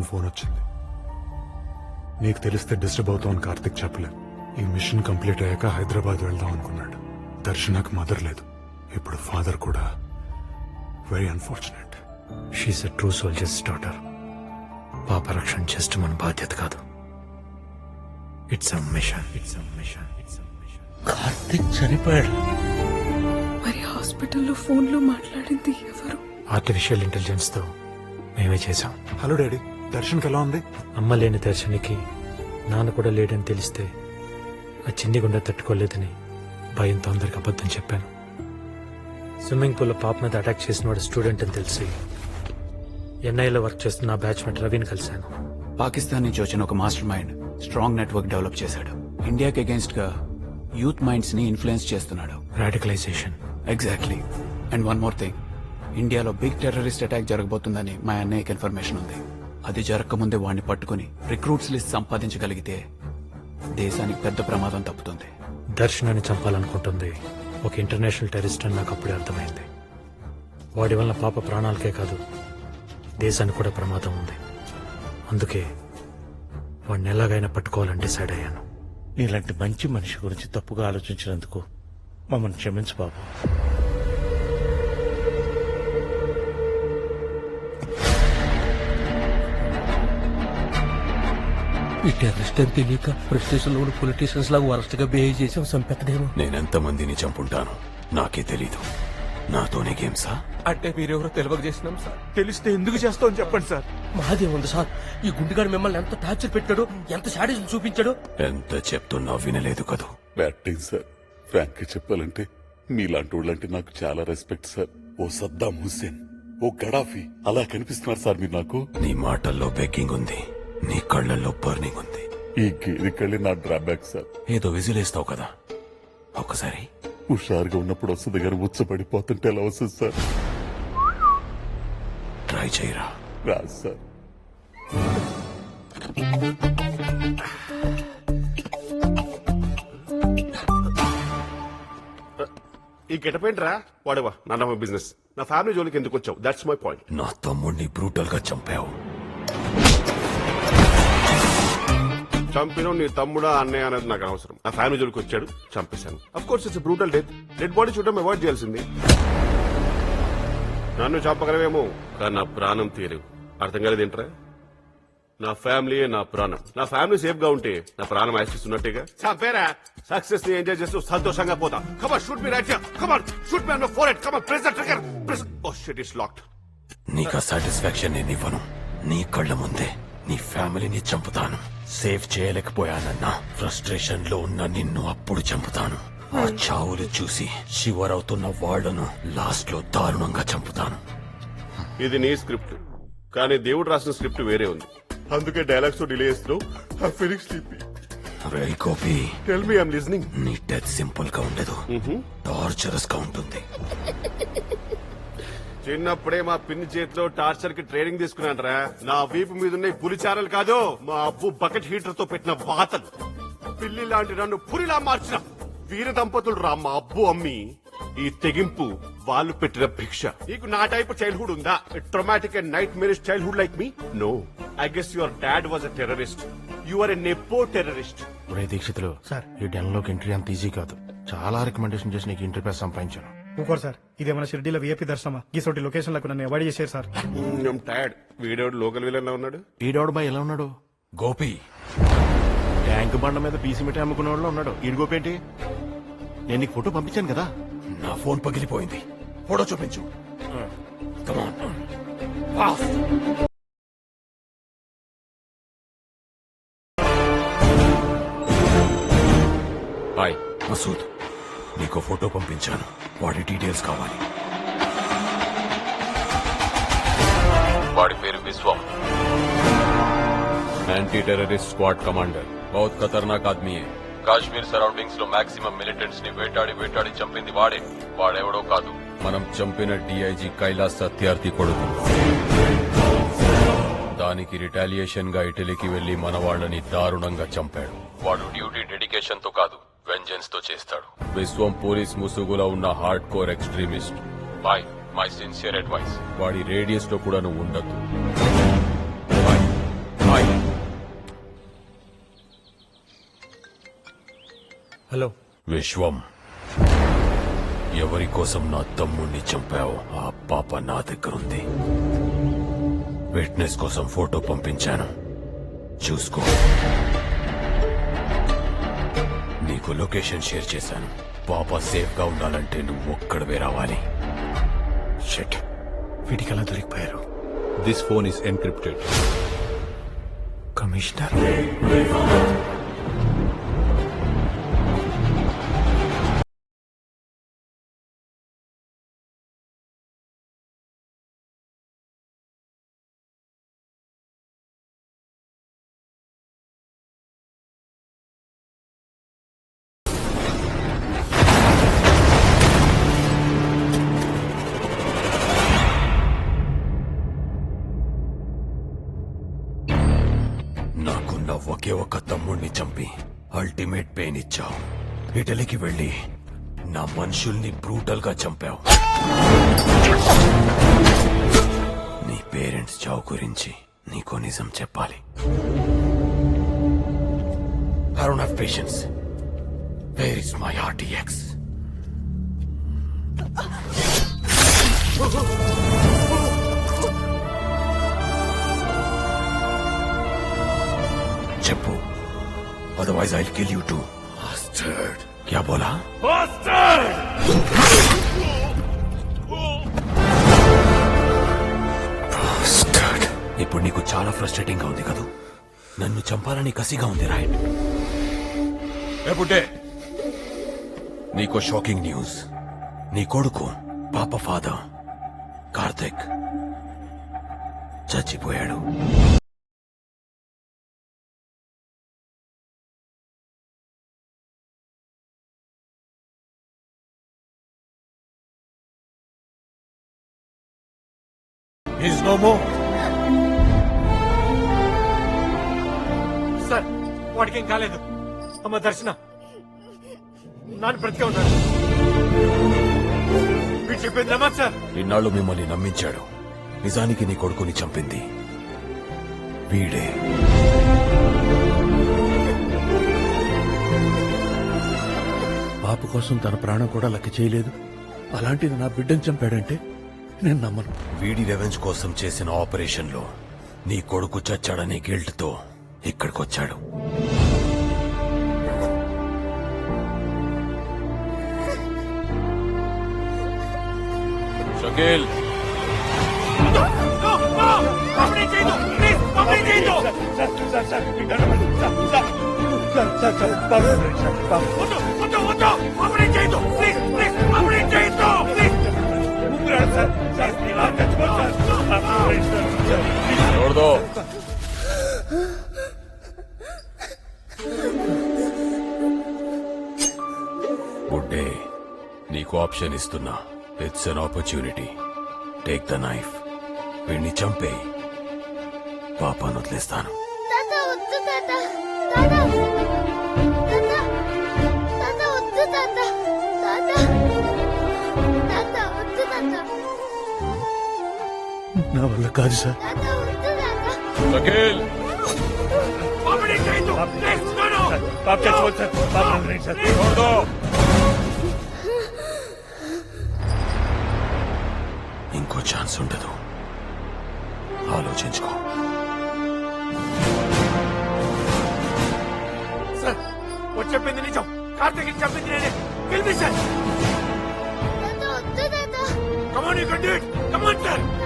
ఉందని ఫోన్ వచ్చింది. నీకు తెలిస్తే డిస్టర్బ్ అవుతామని కార్తిక్ చెప్పలేదు. ఈ మిషన్ కంప్లీట్ అయ్యాక హైదరాబాద్ వెళ్దాం అనుకున్నాడు. దర్శనకు మదర్ లేదు. ఇప్పుడు ఫాదర్ కూడా very unfortunate. She's a true soldier's daughter పాప రక్షణ జస్ట్ మన బాధ్యత కాదు. It's a mission it's a mission it's a mission Karthik చనిపోయాడు. మరి హాస్పిటల్లో ఫోన్లో మాట్లాడింది ఎవరు? ఆర్టిఫిషియల్ ఇంటెలిజెన్స్తో మేమే చేశాం. Hello daddy. దర్శన్కి ఎలా ఉంది? అమ్మ లేని దర్శనికి నాన్న కూడా లేడని తెలిస్తే ఆ చిన్ని గుండె తట్టుకోలేదని భయంతో అందరికి అబద్ధం చెప్పాను. స్విమ్మింగ్ పూల్ పాప మీద అటాక్ చేసిన వాడు స్టూడెంట్ అని తెలిసి ఎన్ఐలో వర్క్ చేస్తున్న బ్యాచ్మేట్ రవిని కలిశాను. పాకిస్తాన్ నుంచి వచ్చిన ఒక mastermind strong network develop చేశాడు. ఇండియాకి అగేన్స్ట్గా యూత్ మైండ్స్ని ఇన్ఫ్లుయెన్స్ చేస్తున్నాడు. Radicalisation exactly and one more thing ఇండియాలో బిగ్ టెర్రరిస్ట్ అటాక్ జరగబోతుందని మా అన్నయ్యకి ఇన్ఫర్మేషన్ ఉంది. అది జరగకముందే వాడిని పట్టుకుని రిక్రూట్స్ లిస్ట్ సంపాదించగలిగితే దేశానికి పెద్ద ప్రమాదం తప్పుతుంది. దర్శనాన్ని చంపాలనుకుంటుంది. ఒక ఇంటర్నేషనల్ టెర్రరిస్ట్ అని నాకు అప్పుడే అర్థమైంది. వాడి వల్ల పాప ప్రాణాలకే కాదు దేశానికి కూడా ప్రమాదం ఉంది. అందుకే వాడిని ఎలాగైనా పట్టుకోవాలని డిసైడ్ అయ్యాను. నీలాంటి మంచి మనిషి గురించి తప్పుగా ఆలోచించినందుకు మమ్మల్ని క్షమించు బాబు. ఈ టెర్రరిస్ట్ అని తెలియక ప్రెస్టేషన్లో పొలిటీషియన్స్ లాగా వరస్ట్గా బిహేవ్ చేసాం సంపెత్తడేమో నేనెంత మందిని చంపుంటాను? నాకే తెలీదు. నాతోనే గేమ్సా అంటే మీరెవరో తెలియక చేసినాం సార్ తెలిస్తే ఎందుకు చేస్తామని చెప్పండి సార్ మాదేముంది సార్ ఈ గుండెగాడు మిమ్మల్ని ఎంత టార్చర్ పెట్టాడో ఎంత శాడిజం చూపించాడో. ఎంత చెప్తున్నా వినలేదు కదూ? బ్యాటింగ్ సార్ ఫ్రాంక్ చెప్పాలంటే మీలాంటి వాళ్ళంటే నాకు చాలా రెస్పెక్ట్ సార్ ఓ సద్దాం హుస్సేన్ ఓ గడాఫీ అలా కనిపిస్తున్నారు సార్ మీరు నాకు. నీ మాటల్లో బెగ్గింగ్ ఉంది. నీ కళ్ళల్లో బర్నింగ్ ఉంది. ఈ గేరి కళ్ళి నా డ్రాబ్యాక్ సార్. ఏదో విజిలేస్తావు కదా. ఒకసారి హుషారుగా ఉన్నప్పుడు వస్తుంది కానీ ఉచ్చబడిపోతుంటే ఎలా వస్తుంది సార్? ట్రై చేయరా? రాదు సార్. ఈ గెటపేంట్రా వాడవా? నన్న బిజినెస్ నా ఫ్యామిలీ జోలికి ఎందుకు వచ్చావు? దట్స్ మై పాయింట్ నా తమ్ముడిని బ్రూటల్గా చంపావు. చంపినో నీ తమ్ముడా అన్నయ్య అనేది నాకు అవసరం నా ఫ్యామిలీ జోలికి వచ్చాడు చంపేశాను. Of course it's brutal death dead body చూడడం అవాయిడ్ చేయాల్సింది. నన్ను చంపగలవేమో కానీ నా ప్రాణం తీయలేవు అర్థం కాలేదు ఏంట్రా? నా ఫ్యామిలీ నా ప్రాణం. నా ఫ్యామిలీ సేఫ్గా ఉంటే నా ప్రాణం ఆశిస్తున్నట్టుగా చంపేరా? సక్సెస్ని ఎంజాయ్ చేస్తూ సంతోషంగా పోతా. Come on shoot me right come on shoot me forehead come on press the trigger press oh shit is locked నీకు సాటిస్ఫాక్షన్ నేను ఇవ్వను. నీ కళ్ళ ముందే నీ ఫ్యామిలీని చంపుతాను. సేవ్ చేయలేకపోయానన్నా ఫ్రస్ట్రేషన్లో ఉన్న నిన్ను అప్పుడు చంపుతాను. ఆ చావులు చూసి చివరవుతున్న వాళ్ళను లాస్ట్లో దారుణంగా చంపుతాను. ఇది నీ స్క్రిప్ట్. కానీ దేవుడు రాసిన స్క్రిప్ట్ వేరే ఉంది. అందుకే డైలాగ్స్తో డిలే చేస్తున్నావు. Finish sleepy ray Gopi. Tell me I'm listening నీ డెత్ సింపుల్గా ఉండదు. టార్చరస్గా ఉంటుంది. చిన్నప్పుడే మా పిన్ని చేతిలో టార్చర్కి ట్రైనింగ్ తీసుకున్నానరా నా వీపు మీద ఉన్న ఈ పులి చారలు కాదు మా అబ్బు బకెట్ హీటర్తో పెట్టిన వాతలు. పిల్లి లాంటి నన్ను పులిలా మార్చిన వీర దంపతులు రా మా అబ్బు అమ్మి. ఈ తెగింపు వాళ్ళు పెట్టిన భిక్ష. నీకు నా టైప్ చైల్డ్హుడ్ ఉందా? Traumatic and nightmare childhood like me no I guess your dad was a terrorist you are a nepo terrorist ఒరే దీక్షితులు సార్. ఈ డెన్లోకి ఎంట్రీ అంత ఈజీ కాదు. చాలా రికమెండేషన్ చేసి నీకు ఇంటర్ పేరు సంపాదించాను. ఇంకోటి సార్ ఇదేమైనా షిర్డీలో విఐపి దర్శనమా? గీసోటి లొకేషన్లకు నన్ను అవాయిడ్ చేశారు sir. Tired video local villain ఉన్నాడు? ఈడోడు బాయ్ ఎలా ఉన్నాడు? గోపి. ట్యాంక్ బండ మీద పీసీ మిఠాయి అమ్ముకునే వాళ్ళు ఉన్నాడు. ఈడు గోపేంటి నేను నీకు ఫోటో పంపించాను కదా? నా ఫోన్ పగిలిపోయింది. ఫోటో చూపించు. కమాన్ నీకు ఫోటో పంపించాను. వాడి డీటెయిల్స్ కావాలి. వాడి పేరు Vishwam. Anti terrorist squad commander బహుత్ ఖతర్నాక్ ఆద్మీ హై కాశ్మీర్ సరౌండింగ్స్లో మాక్సిమం మిలిటెంట్స్ని వేటాడి వేటాడి చంపింది వాడే. వాడెవడో కాదు. మనం చంపిన డిఐజీ కైలాస్ సత్యార్థి కొడుకు. దానికి రిటాలియేషన్గా ఇటలీకి వెళ్ళి మన వాళ్ళని దారుణంగా చంపాడు. వాడు డ్యూటీ డెడికేషన్తో కాదు. వెంజెన్స్తో చేస్తాడు. విశ్వం పోలీస్ ముసుగులో ఉన్న hardcore extremist. Boy my sincere advice వాడి రేడియస్లో కూడా నువ్వు ఉండదు బాయ్ హలో విశ్వం ఎవరి కోసం నా తమ్ముణ్ణి చంపావు ఆ పాప నా దగ్గర ఉంది. విట్నెస్ కోసం ఫోటో పంపించాను. చూసుకో. నీకు లొకేషన్ షేర్ చేశాను. పాప సేఫ్గా ఉండాలంటే నువ్వు ఒక్కడవే రావాలి. షెట్ వీటికి దొరికిపోయారు. This phone is encrypted commissioner. ఒకే ఒక తమ్ముణ్ణి చంపి అల్టిమేట్ పెయిన్ ఇచ్చావు. ఇటలీకి వెళ్ళి నా మనుషుల్ని బ్రూటల్గా చంపావు. నీ పేరెంట్స్ చావు గురించి నీకో నిజం చెప్పాలి. I don't have patience where is my RTX చెప్పు. Otherwise I kill you too bastard క్యా బోలా బాస్టర్డ్ బాస్టర్డ్ ఇప్పుడు నీకు చాలా ఫ్రస్ట్రేటింగ్గా ఉంది కదూ? నన్ను చంపాలని కసిగా ఉంది రాయట్ ఎప్పుడే నీకు షాకింగ్ న్యూస్ నీ కొడుకు పాప ఫాదర్ కార్తిక్ చచ్చిపోయాడు. ఈజ్ నో మోర్ సార్ వాడికి ఏం కాలేదు. అమ్మ దర్శన నాన్న బ్రతికే ఉన్నాడు. వీడు చెప్పింది నమ్మదు సార్? ఇన్నాళ్ళు మిమ్మల్ని నమ్మించాడు. నిజానికి నీ కొడుకుని చంపింది. వీడే. పాప కోసం తన ప్రాణం కూడా లెక్క చేయలేదు. అలాంటిది నా బిడ్డను చంపాడంటే నేను నమ్మను. వీడి రెవెంజ్ కోసం చేసిన ఆపరేషన్లో నీ కొడుకు చచ్చాడనే గిల్ట్తో ఇక్కడికొచ్చాడు. షకీల్. ఎవరిదో డే నీకు ఆప్షన్ ఇస్తున్నా. It's an opportunity take the knife వీడిని చంపే పాపాను వదిలేస్తాను. నా వల్ల కాదు సార్. వకీల్! ఇంకో ఛాన్స్ ఉండదు. ఆలోచించుకో. సార్ చెప్పింది నిజం. కార్తీక్ చెప్పింది నేనే. పిలిపి సార్. Come on, you!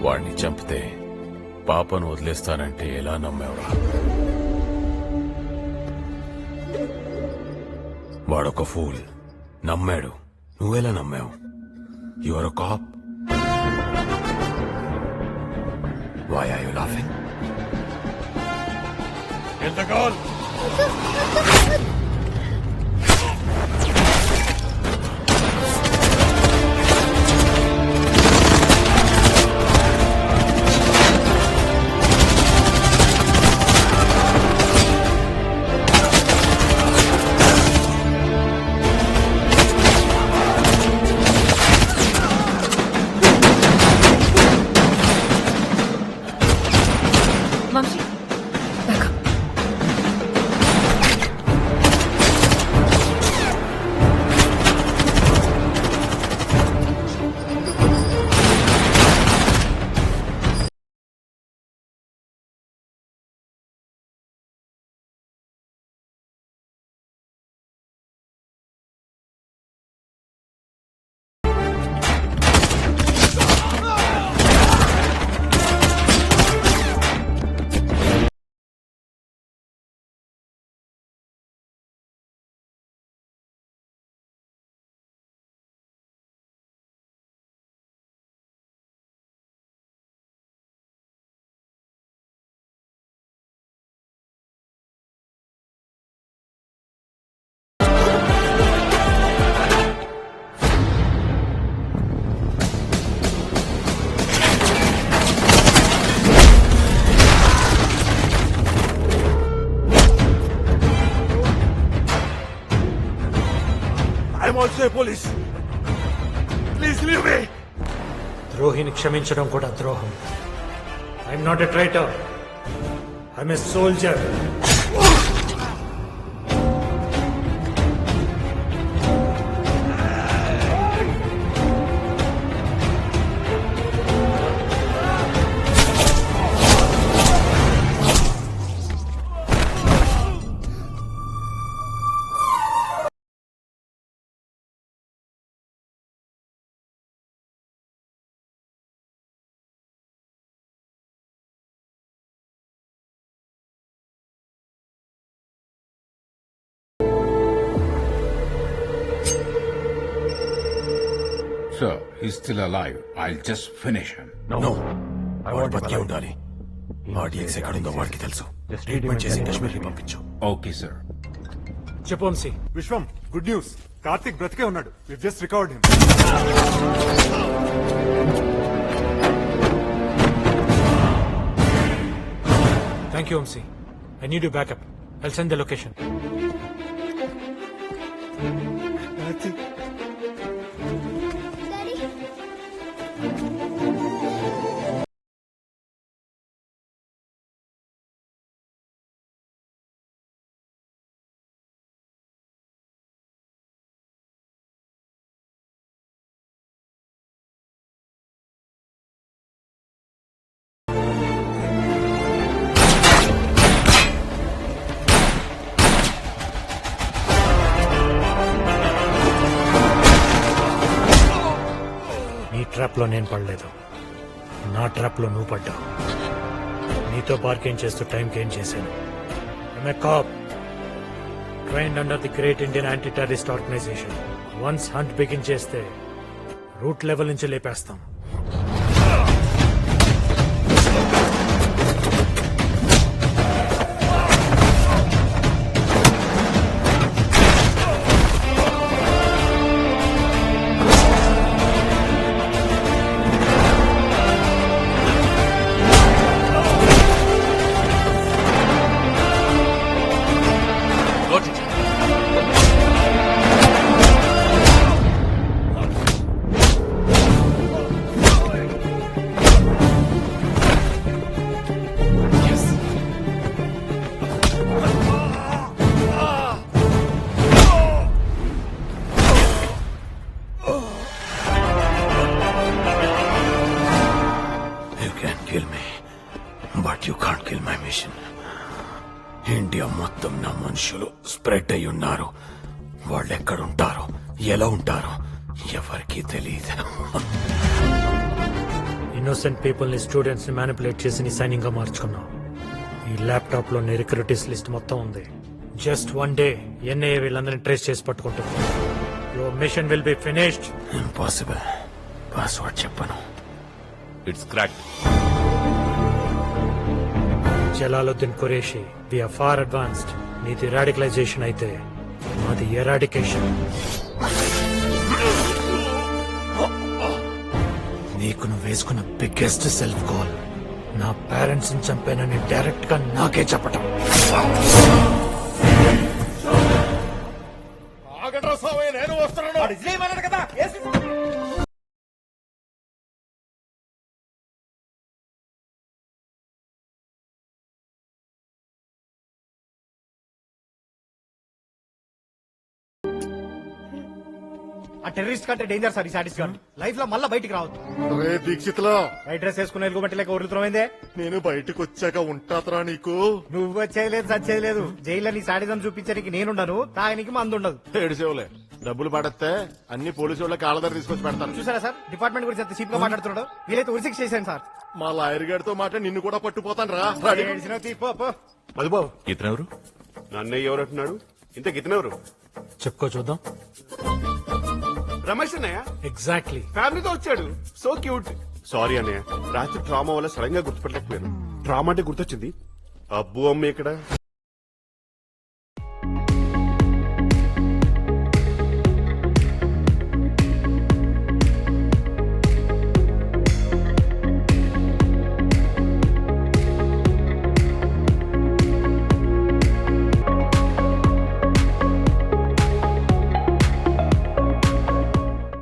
వాడిని చంపితే పాపను వదిలేస్తానంటే ఎలా నమ్మేవరా వాడొక ఫూల్. నమ్మాడు. నువ్వెలా నమ్మావు? Your cop why are you laughing I'm also police. Please leave me ద్రోహిని క్షమించడం కూడా ద్రోహం. I'm not a traitor I'm a soldier So, he's still alive. I'll just finish him. No వాడు బతికే ఉండాలి. ఆడియన్స్ ఎక్కడుందో వాడికి తెలుసు. ట్రీట్మెంట్ చేసి కాశ్మీర్కి పంపించు. Okay, sir. చెప్పు Vamsi. Vishwam good news. Karthik బ్రతికే ఉన్నాడు. We just recovered him thank you Vamshi. I need you backup I'll send the location నీ ట్రాప్లో నేను పడలేదు. నా ట్రాప్లో నువ్వు పడ్డావు. నీతో పార్కింగ్ చేస్తూ టైంకి ఏం చేశాను. Cop train under the great Indian anti terrorist organisation once hunt begin చేస్తే రూట్ లెవెల్ నుంచి లేపేస్తాం. Can kill me but you can't kill my mission India మొత్తం నా మనుషులు స్ప్రెడ్ అయి ఉన్నారు. వాళ్ళు ఎక్కడుంటారో ఎలా ఉంటారో ఎవరికీ తెలియదు. ఇన్నోసెంట్ పీపుల్ని స్టూడెంట్స్ని మ్యానిపులేట్ చేసి నీ సైనింగ్గా మార్చుకున్నావు. ఈ ల్యాప్టాప్లో నీ రిక్రూటీస్ లిస్ట్ మొత్తం ఉంది జస్ట్ వన్ డే ఎన్ఐఏ వీళ్ళందరినీ ట్రేస్ చేసి పట్టుకుంటుంది. Your mission will be finished impossible password చెప్పను. It's cracked. Jalaluddin Qureshi we are far advanced నీది రాడికలైజేషన్ అయితే మాది ఎరాడికేషన్ నీకు నువ్వు వేసుకున్న బిగ్గెస్ట్ సెల్ఫ్ కాల్ నా పేరెంట్స్ని చంపానని డైరెక్ట్గా నాకే చెప్పటం. ఆ టెర్రరిస్ట్ కంటే డేంజర్ సార్ ఈ సాటిస్ గార్డ్ లైఫ్లో మళ్ళీ బయటికి రావద్దు. రే దీక్షిత్లో? వైట్ డ్రెస్ వేసుకుని ఎలుగుబంటి లేక వదులుతున్నామైందే నేను బయటకు వచ్చాక ఉంటాతరా నీకు? నువ్వు వచ్చేయలేదు సచ్చేయలేదు జైల్లో నీ సాడిజం చూపించడానికి నేనుండను తాగనికి మందు ఉండదు ఏడు సేవలే డబ్బులు పడేస్తే అన్ని పోలీసు వాళ్ళ కాళ్ళ తీసుకొచ్చి పెడతాను చూసారా సార్? డిపార్ట్మెంట్ గురించి ఎంత చీప్గా మాట్లాడుతున్నాడు. వీలైతే ఉరిశిక్ష చేశాను సార్. మా లాయర్ గారితో మాట నిన్ను కూడా పట్టుపోతాను రా. మధుబాబు. ఇతనెవరు? నన్నయ్య ఎవరు అంటున్నాడు ఇంత గితనెవరు చెప్పుకో చూద్దాం. రమేష్ అన్నయ్య? ఎగ్జాక్ట్లీ ఫ్యామిలీతో వచ్చాడు. సో క్యూట్ సారీ అన్నయ్య. రాత్రి ట్రామా వల్ల సడన్గా గుర్తుపట్టలేకపోయాను. ట్రామా అంటే గుర్తొచ్చింది. అబ్బు అమ్మ ఇక్కడ.